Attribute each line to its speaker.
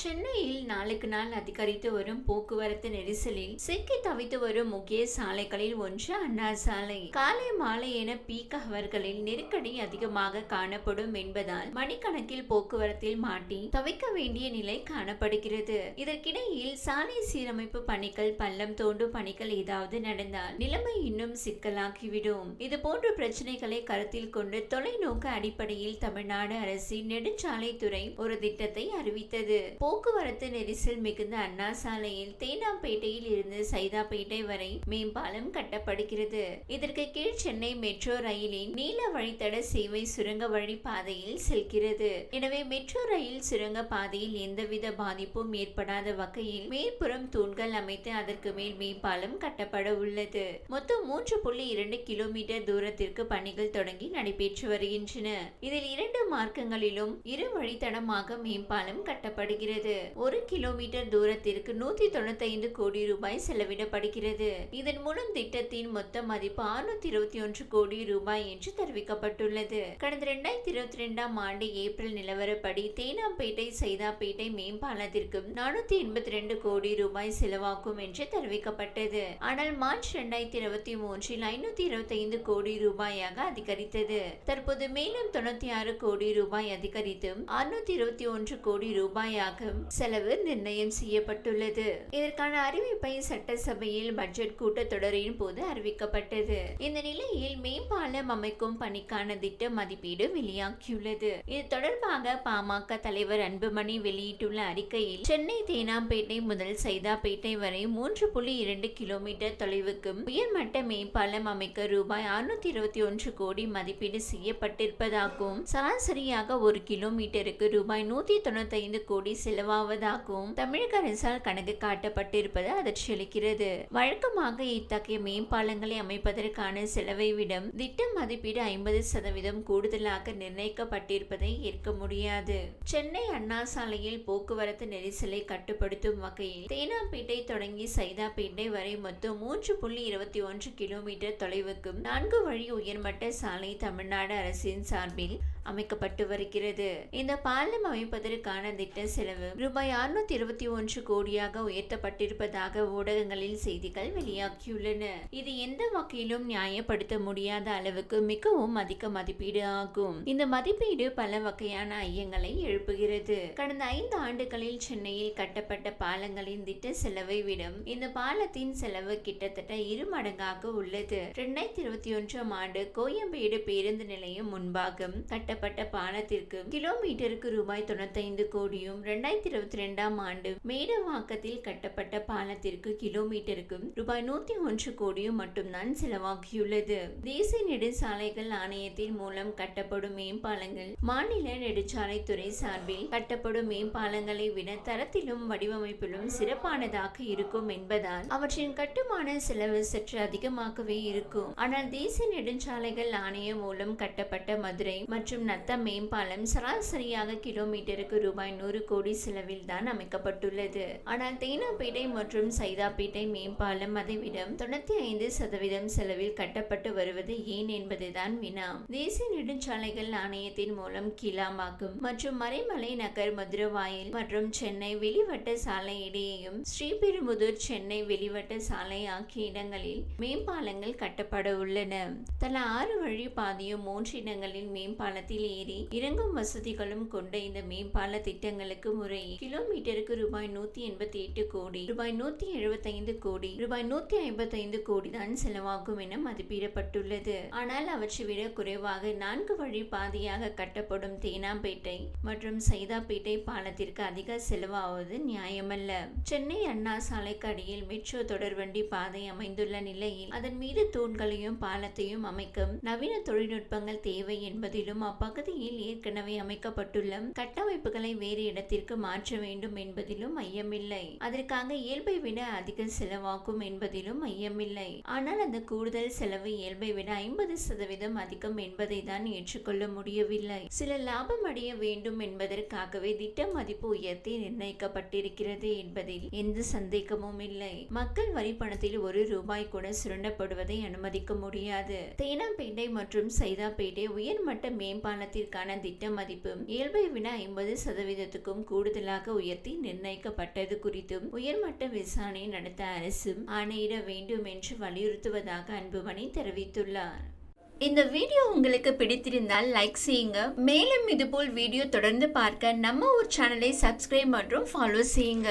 Speaker 1: சென்னையில் நாளுக்கு நாள் அதிகரித்து வரும் போக்குவரத்து நெரிசலில் சிக்கி தவித்து வரும் முக்கிய சாலைகளில் ஒன்று அண்ணா சாலை. காலை மாலை என பீக் அவர்களில் நெருக்கடி அதிகமாக காணப்படும் என்பதால் மணிக்கணக்கில் போக்குவரத்தில் மாட்டி தவிக்க வேண்டிய நிலை காணப்படுகிறது. இதற்கிடையில் சாலை சீரமைப்பு பணிகள் பள்ளம் தோண்டும் பணிகள் ஏதாவது நடந்தால் நிலைமை இன்னும் சிக்கலாகிவிடும். இது போன்ற பிரச்சனைகளை கருத்தில் கொண்டு தொலைநோக்கு அடிப்படையில் தமிழ்நாடு அரசின் நெடுஞ்சாலைத்துறை ஒரு திட்டத்தை அறிவித்தது. போக்குவரத்து நெரிசல் மிகுந்த அண்ணா சாலையில் தேனாம்பேட்டையில் இருந்து சைதாப்பேட்டை வரை மேம்பாலம் கட்டப்படுகிறது. இதற்கு கீழ் சென்னை மெட்ரோ ரயிலின் நீல வழித்தட சேவை சுரங்க வழி பாதையில் செல்கிறது. எனவே மெட்ரோ ரயில் சுரங்க பாதையில் எந்தவித பாதிப்பும் ஏற்படாத வகையில் மேற்புறம் தூண்கள் அமைத்து அதற்கு மேல் மேம்பாலம் கட்டப்பட உள்ளது. மொத்தம் மூன்று புள்ளி இரண்டு கிலோமீட்டர் தூரத்திற்கு பணிகள் தொடங்கி நடைபெற்று வருகின்றன. இதில் இரண்டு மார்க்கங்களிலும் இரு வழித்தடமாக மேம்பாலம் கட்டப்படுகிறது. ஒரு கிலோமீட்டர் தூரத்திற்கு நூத்தி தொண்ணூத்தி கோடி ரூபாய் செலவிடப்படுகிறது. இதன் மூலம் திட்டத்தின் மொத்த மதிப்பு அறுநூத்தி இருபத்தி ஒன்று கோடி ரூபாய் என்று தெரிவிக்கப்பட்டுள்ளது. கடந்த இரண்டாயிரத்தி இருபத்தி ரெண்டாம் ஆண்டு ஏப்ரல் நிலவரப்படி தேனாம்பேட்டை சைதாப்பேட்டை மேம்பாலத்திற்கும் நானூத்தி எண்பத்தி ரெண்டு கோடி ரூபாய் செலவாகும் என்று தெரிவிக்கப்பட்டது. ஆனால் மார்ச் இரண்டாயிரத்தி இருபத்தி மூன்றில் ஐநூத்தி இருபத்தி ஐந்து கோடி ரூபாயாக அதிகரித்தது. தற்போது மேலும் தொண்ணூத்தி ஆறு கோடி ரூபாய் அதிகரித்தும் அறுநூத்தி இருபத்தி ஒன்று கோடி ரூபாயாக ஆகும் செலவு நிர்ணயம் செய்யப்பட்டுள்ளது. இதற்கான அறிவிப்பை சட்டசபையில் பட்ஜெட் கூட்டத்தொடரின் போது அறிவிக்கப்பட்டது. இந்த நிலையில் மேம்பாலம் அமைக்கும் பணிக்கான திட்ட மதிப்பீடு வெளியாகியுள்ளது. இது தொடர்பாக பாமக தலைவர் அன்புமணி வெளியிட்டுள்ள அறிக்கையில் சென்னை தேனாம்பேட்டை முதல் சைதாப்பேட்டை வரை மூன்று புள்ளி இரண்டு கிலோமீட்டர் தொலைவுக்கும் உயர்மட்ட மேம்பாலம் அமைக்க ரூபாய் அறுநூத்தி இருபத்தி ஒன்று கோடி மதிப்பீடு செய்யப்பட்டிருப்பதாகவும் சராசரியாக ஒரு கிலோமீட்டருக்கு ரூபாய் நூத்தி தொண்ணூத்தி ஐந்து கோடி செலவாவதாகவும் தமிழக அரசால் கணக்கு காட்டப்பட்டிருப்பது அதிர்ச்சியளிக்கிறது. வழக்கமாக இத்தகைய மேம்பாலங்களை அமைப்பதற்கான செலவை விட திட்ட மதிப்பீடு ஐம்பது சதவீதம் கூடுதலாக நிர்ணயிக்கப்பட்டிருப்பதை ஏற்க முடியாது. சென்னை அண்ணா சாலையில் போக்குவரத்து நெரிசலை கட்டுப்படுத்தும் வகையில் தேனாம்பேட்டை தொடங்கி சைதாப்பேட்டை வரை மொத்தம் மூன்று புள்ளி இருபத்தி ஒன்று கிலோமீட்டர் தொலைவுக்கும் நான்கு வழி உயர்மட்ட சாலை தமிழ்நாடு அரசின் சார்பில் அமைக்கப்பட்டு வருகிறது. இந்த பாலம் அமைப்பதற்கான திட்ட செலவு ரூபாய் அறுநூத்தி இருபத்தி ஒன்று கோடியாக உயர்த்தப்பட்டிருப்பதாக ஊடகங்களில் செய்திகள் வெளியாகியுள்ளன. இது எந்த வகையிலும் நியாயப்படுத்த முடியாத அளவுக்கு மிகவும் அதிக மதிப்பீடு ஆகும். இந்த மதிப்பீடு பல வகையான ஐயங்களை எழுப்புகிறது. கடந்த ஐந்து ஆண்டுகளில் சென்னையில் கட்டப்பட்ட பாலங்களின் திட்ட செலவை விடும் இந்த பாலத்தின் செலவு கிட்டத்தட்ட இரு மடங்காக உள்ளது. இரண்டாயிரத்தி இருபத்தி ஒன்றாம் ஆண்டு கோயம்பேடு பேருந்து நிலையம் முன்பாக கட்டப்பட்ட பாலத்திற்கு கிலோமீட்டருக்கு ரூபாய் தொண்ணூத்தைந்து கோடியும் இரண்டாயிரத்தி இருபத்தி ரெண்டாம் ஆண்டு மேடவாக்கத்தில் கட்டப்பட்ட பாலத்திற்கு கிலோமீட்டருக்கு ரூபாய் நூத்தி ஒன்று கோடியும் மட்டும்தான் செலவாகியுள்ளது. தேசிய நெடுஞ்சாலைகள் ஆணையத்தின் மூலம் கட்டப்படும் மேம்பாலங்கள் மாநில நெடுஞ்சாலைத்துறை சார்பில் கட்டப்படும் மேம்பாலங்களை விட தரத்திலும் வடிவமைப்பிலும் சிறப்பானதாக இருக்கும் என்பதால் அவற்றின் கட்டுமான செலவு சற்று அதிகமாகவே இருக்கும். ஆனால் தேசிய நெடுஞ்சாலைகள் ஆணையம் மூலம் கட்டப்பட்ட மதுரை மற்றும் நத்தம் மேம்பாலம் சராசரியாக கிலோமீட்டருக்கு ரூபாய் நூறு கோடி செலவில் தான் அமைக்கப்பட்டுள்ளது. ஆனால் தேனாப்பேட்டை மற்றும் சைதாப்பேட்டை மேம்பாலம் அதைவிட தொண்ணூத்தி ஐந்து சதவீதம் செலவில் கட்டப்பட்டு வருவது ஏன் என்பதுதான் வினா. தேசிய நெடுஞ்சாலைகள் ஆணையத்தின் மூலம் கிலாமாக்கும் மற்றும் மறைமலை நகர் மதுரவாயில் மற்றும் சென்னை வெளிவட்ட சாலை இடையேயும் ஸ்ரீபெரும்புதூர் சென்னை வெளிவட்ட சாலை ஆகிய இடங்களில் மேம்பாலங்கள் கட்டப்பட உள்ளன. தலா ஆறு வழி பாதையும் மூன்று இடங்களில் மேம்பாலத்தில் ஏறி இறங்கும் வசதிகளும் கொண்ட இந்த மேம்பால திட்டங்களுக்கு முறை. கிலோமீட்டருக்கு ரூபாய் நூத்தி எண்பத்தி எட்டு கோடி. ரூபாய் நூத்தி எழுபத்தைந்து கோடி. ரூபாய் நூத்தி ஐம்பத்தி ஐந்து கோடி தான் செலவாகும் என மதிப்பிடப்பட்டுள்ளது. ஆனால் அவற்றை விட குறைவாக நான்கு வழி பாதையாக கட்டப்படும் தேனாம்பேட்டை மற்றும் சைதாப்பேட்டை பாலத்திற்கு அதிக செலவாவது நியாயமல்ல. சென்னை அண்ணா சாலைக்கு அடியில் மெட்ரோ தொடர்வண்டி பாதை அமைந்துள்ள நிலையில் அதன் மீது தூண்களையும் பாலத்தையும் அமைக்கும் நவீன தொழில்நுட்பங்கள் தேவை என்பதிலும் அப்பகுதியில் ஏற்கனவே அமைக்கப்பட்டுள்ள கட்டமைப்புகளை வேறு இடத்திற்கு மாற்ற வேண்டும் என்பதிலும் ஐயமில்லை. அதற்காக இயல்பை விட அதிக செலவாகும் என்பதிலும் ஐயமில்லை. ஆனால் அந்த கூடுதல் செலவு இயல்பை விட ஐம்பது சதவீதம் அதிகம் என்பதை தான் ஏற்றுக்கொள்ள முடியவில்லை. சில லாபம் அடைய வேண்டும் என்பதற்காகவே திட்ட மதிப்பு உயர்த்தி நிர்ணயிக்கப்பட்டிருக்கிறது என்பதில் எந்த சந்தேகமும் இல்லை. மக்கள் வரி பணத்தில் ஒரு ரூபாய் கூட சுரண்டப்படுவதை அனுமதிக்க முடியாது. தேனாம்பேட்டை மற்றும் சைதாப்பேட்டை உயர்மட்ட மேம்பாலத்திற்கான திட்ட மதிப்பு இயல்பை விட ஐம்பது சதவீதத்துக்கும் கூடுதலாக உயர்த்தி நிர்ணயிக்கப்பட்டது குறித்தும் உயர்மட்ட விசாரணை நடத்த அரசும் ஆணையிட வேண்டும் என்று வலியுறுத்துவதாக அன்புமணி தெரிவித்துள்ளார். இந்த வீடியோ உங்களுக்கு பிடித்திருந்தால் லைக் செய்யுங்க. மேலும் இதுபோல் வீடியோ தொடர்ந்து பார்க்க நம்ம ஒரு சேனலை சப்ஸ்கிரைப் மற்றும் ஃபாலோ செய்யுங்க.